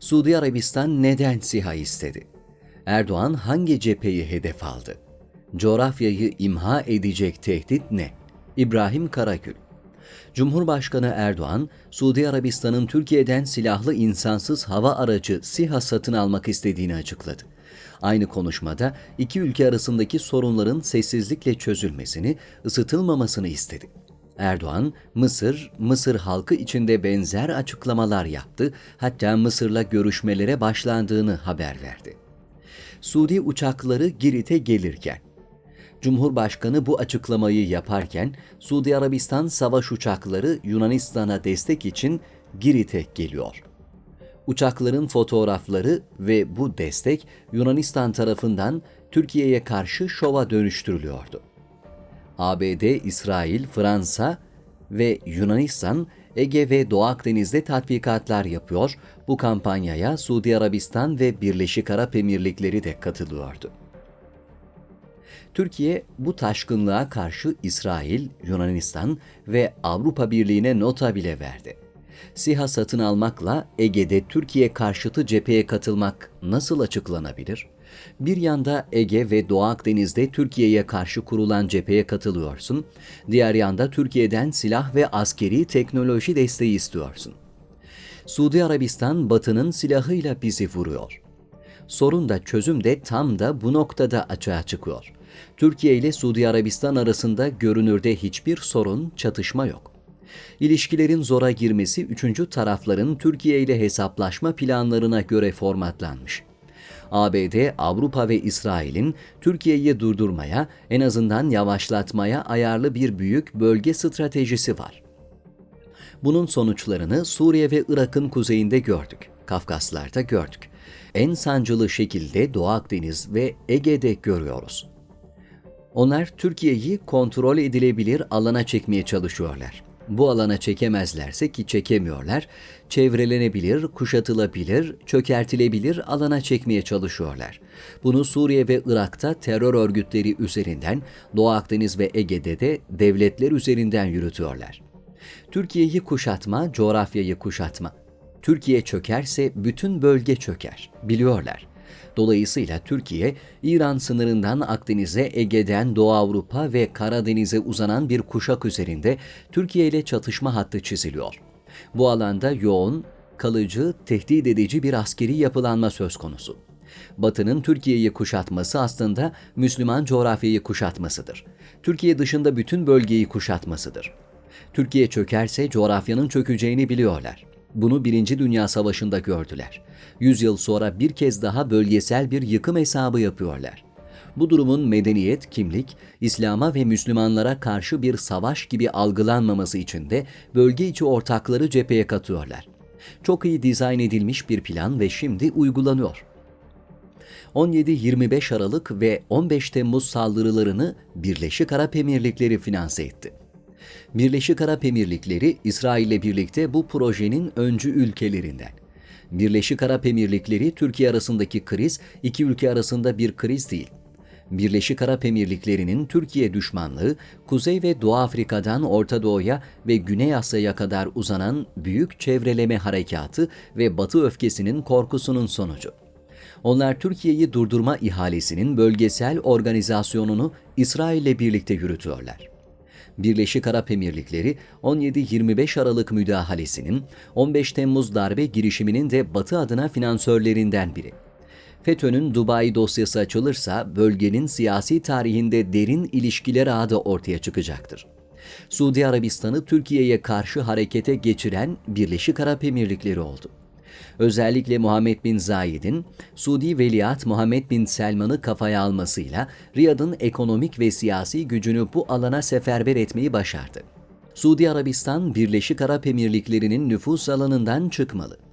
Suudi Arabistan neden SİHA istedi? Erdoğan hangi cepheyi hedef aldı? Coğrafyayı imha edecek tehdit ne? İbrahim Karagül Cumhurbaşkanı Erdoğan, Suudi Arabistan'ın Türkiye'den silahlı insansız hava aracı SİHA satın almak istediğini açıkladı. Aynı konuşmada iki ülke arasındaki sorunların sessizlikle çözülmesini, ısıtılmamasını istedi. Erdoğan, Mısır, Mısır halkı içinde benzer açıklamalar yaptı, hatta Mısır'la görüşmelere başlandığını haber verdi. Suudi uçakları Girit'e gelirken, Cumhurbaşkanı bu açıklamayı yaparken Suudi Arabistan savaş uçakları Yunanistan'a destek için Girit'e geliyor. Uçakların fotoğrafları ve bu destek Yunanistan tarafından Türkiye'ye karşı şova dönüştürülüyordu. ABD, İsrail, Fransa ve Yunanistan Ege ve Doğu Akdeniz'de tatbikatlar yapıyor. Bu kampanyaya Suudi Arabistan ve Birleşik Arap Emirlikleri de katılıyordu. Türkiye bu taşkınlığa karşı İsrail, Yunanistan ve Avrupa Birliği'ne nota bile verdi. SİHA satın almakla Ege'de Türkiye karşıtı cepheye katılmak nasıl açıklanabilir? Bir yanda Ege ve Doğu Akdeniz'de Türkiye'ye karşı kurulan cepheye katılıyorsun, diğer yanda Türkiye'den silah ve askeri teknoloji desteği istiyorsun. Suudi Arabistan Batı'nın silahıyla bizi vuruyor. Sorun da çözüm de tam da bu noktada açığa çıkıyor. Türkiye ile Suudi Arabistan arasında görünürde hiçbir sorun, çatışma yok. İlişkilerin zora girmesi üçüncü tarafların Türkiye ile hesaplaşma planlarına göre formatlanmış. ABD, Avrupa ve İsrail'in Türkiye'yi durdurmaya, en azından yavaşlatmaya ayarlı bir büyük bölge stratejisi var. Bunun sonuçlarını Suriye ve Irak'ın kuzeyinde gördük. Kafkaslar'da gördük. En sancılı şekilde Doğu Akdeniz ve Ege'de görüyoruz. Onlar Türkiye'yi kontrol edilebilir alana çekmeye çalışıyorlar. Bu alana çekemezlerse ki çekemiyorlar, çevrelenebilir, kuşatılabilir, çökertilebilir alana çekmeye çalışıyorlar. Bunu Suriye ve Irak'ta terör örgütleri üzerinden, Doğu Akdeniz ve Ege'de de devletler üzerinden yürütüyorlar. Türkiye'yi kuşatma, coğrafyayı kuşatma. Türkiye çökerse bütün bölge çöker. Biliyorlar. Dolayısıyla Türkiye, İran sınırından Akdeniz'e, Ege'den Doğu Avrupa ve Karadeniz'e uzanan bir kuşak üzerinde Türkiye ile çatışma hattı çiziliyor. Bu alanda yoğun, kalıcı, tehdit edici bir askeri yapılanma söz konusu. Batı'nın Türkiye'yi kuşatması aslında Müslüman coğrafyayı kuşatmasıdır. Türkiye dışında bütün bölgeyi kuşatmasıdır. Türkiye çökerse coğrafyanın çökeceğini biliyorlar. Bunu Birinci Dünya Savaşı'nda gördüler. Yüz yıl sonra bir kez daha bölgesel bir yıkım hesabı yapıyorlar. Bu durumun medeniyet, kimlik, İslam'a ve Müslümanlara karşı bir savaş gibi algılanmaması için de bölge içi ortakları cepheye katıyorlar. Çok iyi dizayn edilmiş bir plan ve şimdi uygulanıyor. 17-25 Aralık ve 15 Temmuz saldırılarını Birleşik Arap Emirlikleri finanse etti. Birleşik Arap Emirlikleri İsrail ile birlikte bu projenin öncü ülkelerinden. Birleşik Arap Emirlikleri Türkiye arasındaki kriz iki ülke arasında bir kriz değil. Birleşik Arap Emirlikleri'nin Türkiye düşmanlığı, Kuzey ve Doğu Afrika'dan Orta Doğu'ya ve Güney Asya'ya kadar uzanan büyük çevreleme harekatı ve Batı öfkesinin korkusunun sonucu. Onlar Türkiye'yi durdurma ihalesinin bölgesel organizasyonunu İsrail ile birlikte yürütüyorlar. Birleşik Arap Emirlikleri 17-25 Aralık müdahalesinin 15 Temmuz darbe girişiminin de Batı adına finansörlerinden biri. FETÖ'nün Dubai dosyası açılırsa bölgenin siyasi tarihinde derin ilişkiler ağı da ortaya çıkacaktır. Suudi Arabistan'ı Türkiye'ye karşı harekete geçiren Birleşik Arap Emirlikleri oldu. Özellikle Muhammed bin Zayed'in Suudi Veliaht Muhammed bin Selman'ı kafaya almasıyla Riyad'ın ekonomik ve siyasi gücünü bu alana seferber etmeyi başardı. Suudi Arabistan, Birleşik Arap Emirlikleri'nin nüfus alanından çıkmalı.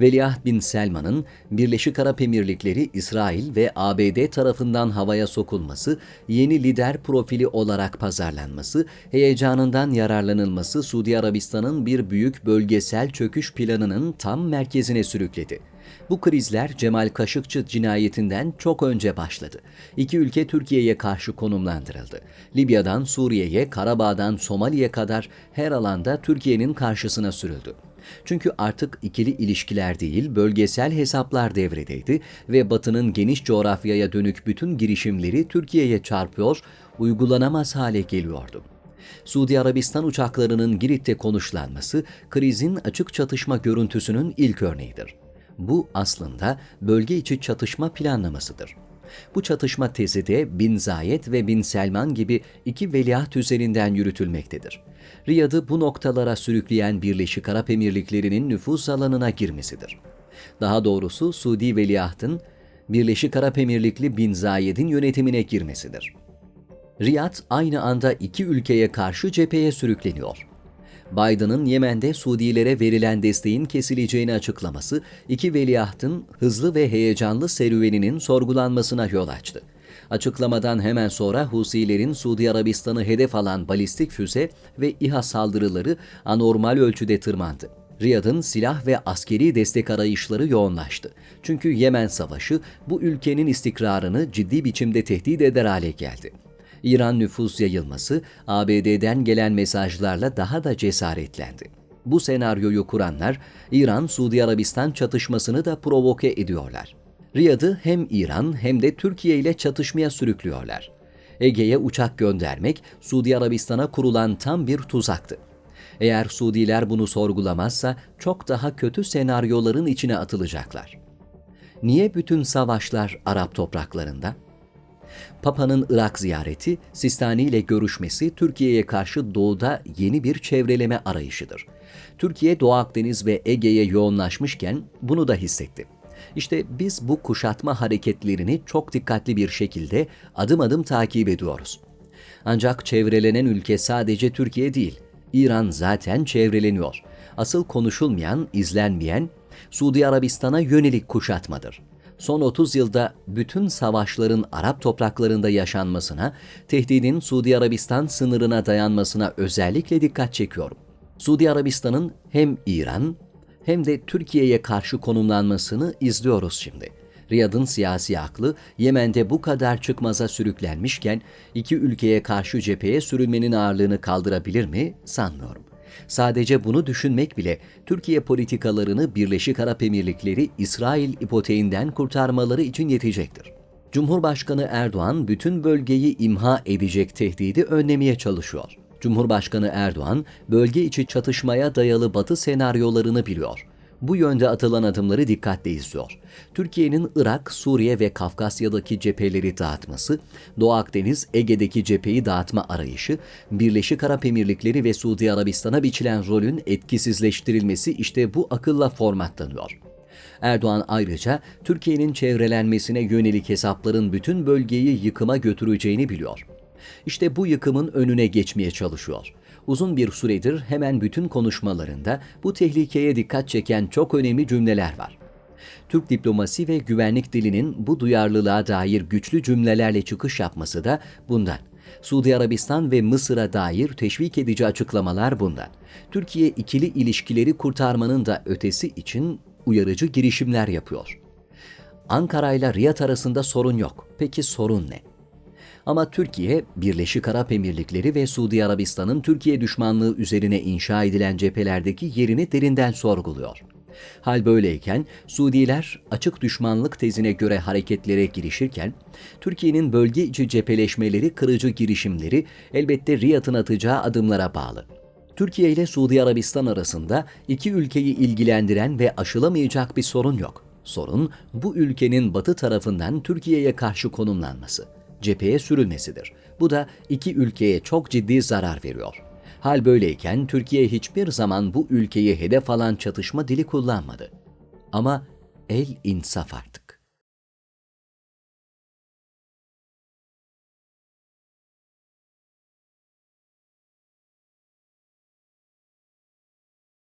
Veliaht bin Selman'ın Birleşik Arap Emirlikleri, İsrail ve ABD tarafından havaya sokulması, yeni lider profili olarak pazarlanması, heyecanından yararlanılması Suudi Arabistan'ın bir büyük bölgesel çöküş planının tam merkezine sürükledi. Bu krizler Cemal Kaşıkçı cinayetinden çok önce başladı. İki ülke Türkiye'ye karşı konumlandırıldı. Libya'dan Suriye'ye, Karabağ'dan Somali'ye kadar her alanda Türkiye'nin karşısına sürüldü. Çünkü artık ikili ilişkiler değil, bölgesel hesaplar devredeydi ve Batı'nın geniş coğrafyaya dönük bütün girişimleri Türkiye'ye çarpıyor, uygulanamaz hale geliyordu. Suudi Arabistan uçaklarının Girit'te konuşlanması, krizin açık çatışma görüntüsünün ilk örneğidir. Bu aslında bölge içi çatışma planlamasıdır. Bu çatışma tezi de Bin Zayed ve Bin Selman gibi iki veliaht üzerinden yürütülmektedir. Riyad'ı bu noktalara sürükleyen Birleşik Arap Emirlikleri'nin nüfuz alanına girmesidir. Daha doğrusu Suudi veliahtın Birleşik Arap Emirlikli Bin Zayed'in yönetimine girmesidir. Riyad aynı anda iki ülkeye karşı cepheye sürükleniyor. Biden'ın Yemen'de Suudilere verilen desteğin kesileceğini açıklaması, iki veliahtın hızlı ve heyecanlı serüveninin sorgulanmasına yol açtı. Açıklamadan hemen sonra Husilerin Suudi Arabistan'ı hedef alan balistik füze ve İHA saldırıları anormal ölçüde tırmandı. Riyad'ın silah ve askeri destek arayışları yoğunlaştı. Çünkü Yemen Savaşı bu ülkenin istikrarını ciddi biçimde tehdit eder hale geldi. İran nüfus yayılması ABD'den gelen mesajlarla daha da cesaretlendi. Bu senaryoyu kuranlar İran-Suudi Arabistan çatışmasını da provoke ediyorlar. Riyad'ı hem İran hem de Türkiye ile çatışmaya sürüklüyorlar. Ege'ye uçak göndermek Suudi Arabistan'a kurulan tam bir tuzaktı. Eğer Suudiler bunu sorgulamazsa çok daha kötü senaryoların içine atılacaklar. Niye bütün savaşlar Arap topraklarında? Papa'nın Irak ziyareti, Sistani ile görüşmesi Türkiye'ye karşı doğuda yeni bir çevreleme arayışıdır. Türkiye Doğu Akdeniz ve Ege'ye yoğunlaşmışken bunu da hissetti. İşte biz bu kuşatma hareketlerini çok dikkatli bir şekilde adım adım takip ediyoruz. Ancak çevrelenen ülke sadece Türkiye değil, İran zaten çevreleniyor. Asıl konuşulmayan, izlenmeyen Suudi Arabistan'a yönelik kuşatmadır son 30 yılda bütün savaşların Arap topraklarında yaşanmasına, tehdidin Suudi Arabistan sınırına dayanmasına özellikle dikkat çekiyorum. Suudi Arabistan'ın hem İran hem de Türkiye'ye karşı konumlanmasını izliyoruz şimdi. Riyad'ın siyasi aklı Yemen'de bu kadar çıkmaza sürüklenmişken iki ülkeye karşı cepheye sürülmenin ağırlığını kaldırabilir mi sanmıyorum. Sadece bunu düşünmek bile Türkiye politikalarını Birleşik Arap Emirlikleri İsrail ipoteğinden kurtarmaları için yetecektir. Cumhurbaşkanı Erdoğan bütün bölgeyi imha edecek tehdidi önlemeye çalışıyor. Cumhurbaşkanı Erdoğan bölge içi çatışmaya dayalı batı senaryolarını biliyor bu yönde atılan adımları dikkatle izliyor. Türkiye'nin Irak, Suriye ve Kafkasya'daki cepheleri dağıtması, Doğu Akdeniz, Ege'deki cepheyi dağıtma arayışı, Birleşik Arap Emirlikleri ve Suudi Arabistan'a biçilen rolün etkisizleştirilmesi işte bu akılla formatlanıyor. Erdoğan ayrıca Türkiye'nin çevrelenmesine yönelik hesapların bütün bölgeyi yıkıma götüreceğini biliyor. İşte bu yıkımın önüne geçmeye çalışıyor uzun bir süredir hemen bütün konuşmalarında bu tehlikeye dikkat çeken çok önemli cümleler var. Türk diplomasi ve güvenlik dilinin bu duyarlılığa dair güçlü cümlelerle çıkış yapması da bundan. Suudi Arabistan ve Mısır'a dair teşvik edici açıklamalar bundan. Türkiye ikili ilişkileri kurtarmanın da ötesi için uyarıcı girişimler yapıyor. Ankara ile Riyad arasında sorun yok. Peki sorun ne? Ama Türkiye, Birleşik Arap Emirlikleri ve Suudi Arabistan'ın Türkiye düşmanlığı üzerine inşa edilen cephelerdeki yerini derinden sorguluyor. Hal böyleyken Suudiler açık düşmanlık tezine göre hareketlere girişirken Türkiye'nin bölge içi cepheleşmeleri kırıcı girişimleri elbette Riyad'ın atacağı adımlara bağlı. Türkiye ile Suudi Arabistan arasında iki ülkeyi ilgilendiren ve aşılamayacak bir sorun yok. Sorun bu ülkenin batı tarafından Türkiye'ye karşı konumlanması cepheye sürülmesidir. Bu da iki ülkeye çok ciddi zarar veriyor. Hal böyleyken Türkiye hiçbir zaman bu ülkeyi hedef alan çatışma dili kullanmadı. Ama el insaf artık.